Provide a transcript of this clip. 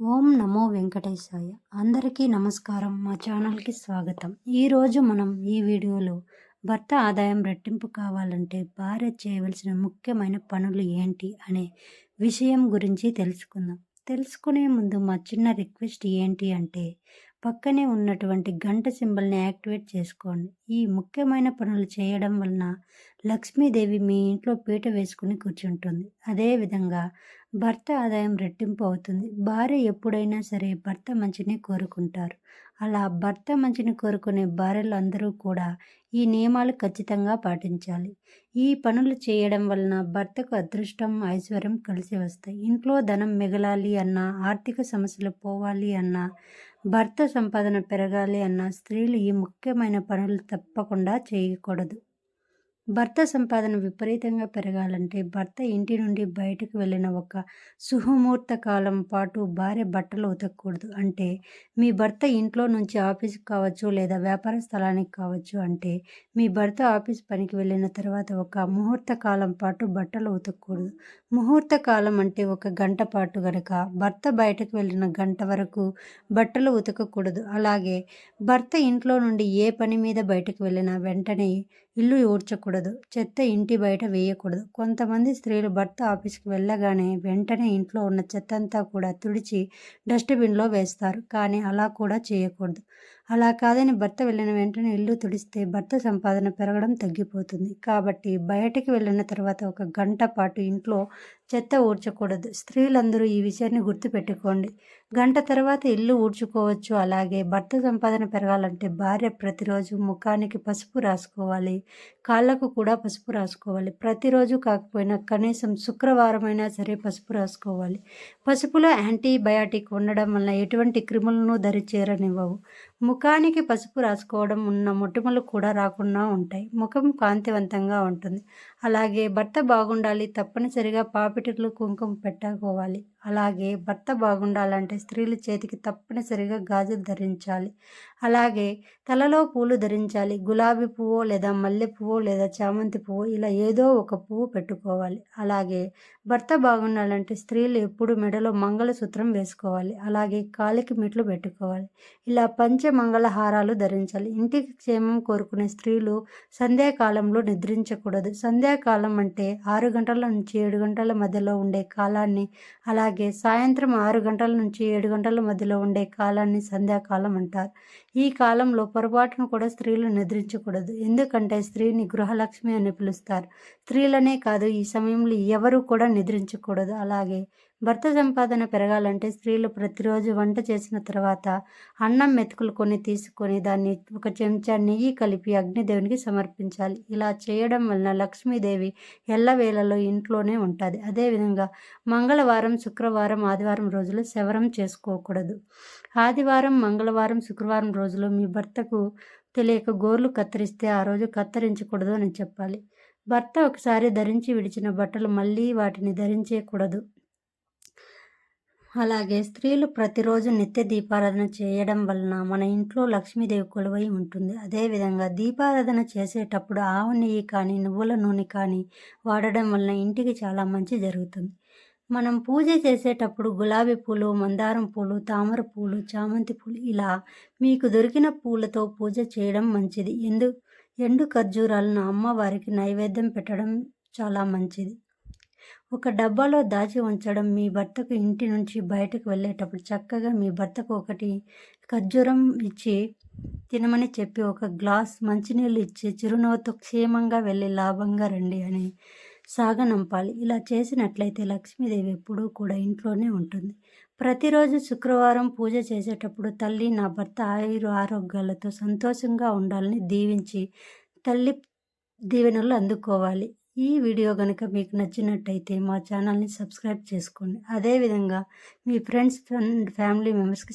ఓం నమో వెంకటేశాయ. అందరికీ నమస్కారం. మా ఛానల్కి స్వాగతం. ఈరోజు మనం ఈ వీడియోలో భర్త ఆదాయం రెట్టింపు కావాలంటే భార్య చేయవలసిన ముఖ్యమైన పనులు ఏంటి అనే విషయం గురించి తెలుసుకుందాం. తెలుసుకునే ముందు మా చిన్న రిక్వెస్ట్ ఏంటి అంటే పక్కనే ఉన్నటువంటి గంట సింబల్ని యాక్టివేట్ చేసుకోండి. ఈ ముఖ్యమైన పనులు చేయడం వలన లక్ష్మీదేవి మీ ఇంట్లో పీట వేసుకుని కూర్చుంటుంది. అదేవిధంగా భర్త ఆదాయం రెట్టింపు అవుతుంది. భార్య ఎప్పుడైనా సరే భర్త మంచిని కోరుకుంటారు. అలా భర్త మంచిని కోరుకునే భార్యలు అందరూ కూడా ఈ నియమాలు ఖచ్చితంగా పాటించాలి. ఈ పనులు చేయడం వలన భర్తకు అదృష్టం ఐశ్వర్యం కలిసి వస్తాయి. ఇంట్లో ధనం మిగలాలి అన్నా ఆర్థిక సమస్యలు పోవాలి అన్నా భర్త సంపాదన పెరగాలి అన్న స్త్రీలు ఈ ముఖ్యమైన పనులు తప్పకుండా చేయకూడదు. భర్త సంపాదన విపరీతంగా పెరగాలంటే భర్త ఇంటి నుండి బయటకు వెళ్ళిన ఒక సుహముహూర్త కాలం పాటు భార్య బట్టలు ఉతకూడదు అంటే మీ భర్త ఇంట్లో నుంచి ఆఫీస్కి కావచ్చు లేదా వ్యాపార స్థలానికి కావచ్చు అంటే మీ భర్త ఆఫీస్ పనికి వెళ్ళిన తర్వాత ఒక ముహూర్త కాలం పాటు బట్టలు ఉతకూడదు ముహూర్త కాలం అంటే ఒక గంట పాటు గనక భర్త బయటకు వెళ్ళిన గంట వరకు బట్టలు ఉతకకూడదు. అలాగే భర్త ఇంట్లో నుండి ఏ పని మీద బయటకు వెళ్ళినా వెంటనే ఇల్లు ఊడ్చకూడదు చెత్త ఇంటి బయట వేయకూడదు. కొంతమంది స్త్రీలు భర్త ఆఫీస్కి వెళ్ళగానే వెంటనే ఇంట్లో ఉన్న చెత్త అంతా కూడా తుడిచి డస్ట్బిన్లో వేస్తారు. కానీ అలా కూడా చేయకూడదు. అలా కాదని భర్త వెళ్ళిన వెంటనే ఇల్లు తుడిస్తే భర్త సంపాదన పెరగడం తగ్గిపోతుంది. కాబట్టి బయటకి వెళ్ళిన తర్వాత ఒక గంట పాటు ఇంట్లో చెత్త ఊడ్చకూడదు. స్త్రీలందరూ ఈ విషయాన్ని గుర్తుపెట్టుకోండి. గంట తర్వాత ఇల్లు ఊడ్చుకోవచ్చు. అలాగే భర్త సంపాదన పెరగాలంటే భార్య ప్రతిరోజు ముఖానికి పసుపు రాసుకోవాలి. కాళ్ళకు కూడా పసుపు రాసుకోవాలి. ప్రతిరోజు కాకపోయినా కనీసం శుక్రవారమైనా సరే పసుపు రాసుకోవాలి. పసుపులో యాంటీబయాటిక్ ఉండడం వల్ల ఎటువంటి క్రిములను దరి చేరనివ్వవు ముఖానికి పసుపు రాసుకోవడం ఉన్న మొటిమలు కూడా రాకుండా ఉంటాయి. ముఖం కాంతివంతంగా ఉంటుంది. అలాగే భర్త బాగుండాలి తప్పనిసరిగా పాపిటిలు కుంకుమ పెట్టుకోవాలి అలాగే భర్త బాగుండాలంటే స్త్రీలు చేతికి తప్పనిసరిగా గాజులు ధరించాలి. అలాగే తలలో పూలు ధరించాలి. గులాబీ పువ్వు లేదా మల్లె పువ్వు లేదా చామంతి పువ్వు ఇలా ఏదో ఒక పువ్వు పెట్టుకోవాలి. అలాగే భర్త బాగుండాలంటే స్త్రీలు ఎప్పుడు మెడలో మంగళసూత్రం వేసుకోవాలి. అలాగే కాలికి మెట్లు పెట్టుకోవాలి. ఇలా పంచ మంగళహారాలు ధరించాలి. ఇంటికి క్షేమం కోరుకునే స్త్రీలు సంధ్యాకాలంలో నిద్రించకూడదు. సంధ్యాకాలం అంటే ఆరు గంటల నుంచి ఏడు గంటల మధ్యలో ఉండే కాలాన్ని అలాగే సాయంత్రం ఆరు గంటల నుంచి ఏడు గంటల మధ్యలో ఉండే కాలాన్ని సంధ్యాకాలం అంటారు. ఈ కాలంలో పొరపాటును కూడా స్త్రీలు నిద్రించకూడదు. ఎందుకంటే స్త్రీని గృహలక్ష్మి అని పిలుస్తారు. స్త్రీలనే కాదు ఈ సమయంలో ఎవరు కూడా నిద్రించకూడదు. అలాగే భర్త సంపాదన పెరగాలంటే స్త్రీలు ప్రతిరోజు వంట చేసిన తర్వాత అన్నం మెతుకులు కొన్ని తీసుకొని దాన్ని ఒక చెంచా నెయ్యి కలిపి అగ్నిదేవునికి సమర్పించాలి. ఇలా చేయడం వలన లక్ష్మీదేవి ఎల్లవేళలో ఇంట్లోనే ఉంటుంది. అదేవిధంగా మంగళవారం శుక్రవారం ఆదివారం రోజులు శవరం చేసుకోకూడదు. ఆదివారం మంగళవారం శుక్రవారం రోజులు మీ భర్తకు తెలియక గోర్లు కత్తిరిస్తే ఆ రోజు కత్తిరించకూడదు అని చెప్పాలి. భర్త ఒకసారి ధరించి విడిచిన బట్టలు మళ్ళీ వాటిని ధరించేయకూడదు అలాగే స్త్రీలు ప్రతిరోజు నిత్య దీపారాధన చేయడం వలన మన ఇంట్లో లక్ష్మీదేవి కొలువై ఉంటుంది. అదేవిధంగా దీపారాధన చేసేటప్పుడు ఆవు నెయ్యి కానీ నువ్వుల నూనె కానీ వాడడం వలన ఇంటికి చాలా మంచి జరుగుతుంది. మనం పూజ చేసేటప్పుడు గులాబీ పూలు మందారం పూలు తామర పూలు చామంతి పూలు ఇలా మీకు దొరికిన పూలతో పూజ చేయడం మంచిది. ఎందు ఎండు ఖర్జూరాలను అమ్మవారికి నైవేద్యం పెట్టడం చాలా మంచిది. ఒక డబ్బాలో దాచి ఉంచడం మీ భర్తకు ఇంటి నుంచి బయటకు వెళ్ళేటప్పుడు చక్కగా మీ భర్తకు ఒకటి ఖర్జూరం ఇచ్చి తినమని చెప్పి ఒక గ్లాస్ మంచినీళ్ళు ఇచ్చి చిరునవ్వుతో క్షేమంగా వెళ్ళి లాభంగా రండి అని సాగనంపాలి ఇలా చేసినట్లయితే లక్ష్మీదేవి ఎప్పుడూ కూడా ఇంట్లోనే ఉంటుంది. ప్రతిరోజు శుక్రవారం పూజ చేసేటప్పుడు తల్లి నా భర్త ఆయురు ఆరోగ్యాలతో సంతోషంగా ఉండాలని దీవించి తల్లి దీవెనలు అందుకోవాలి. ఈ వీడియో కనుక మీకు నచ్చినట్టయితే మా ఛానల్ని సబ్స్క్రైబ్ చేసుకోండి. అదేవిధంగా మీ ఫ్రెండ్స్ ఫ్యామిలీ మెంబర్స్కి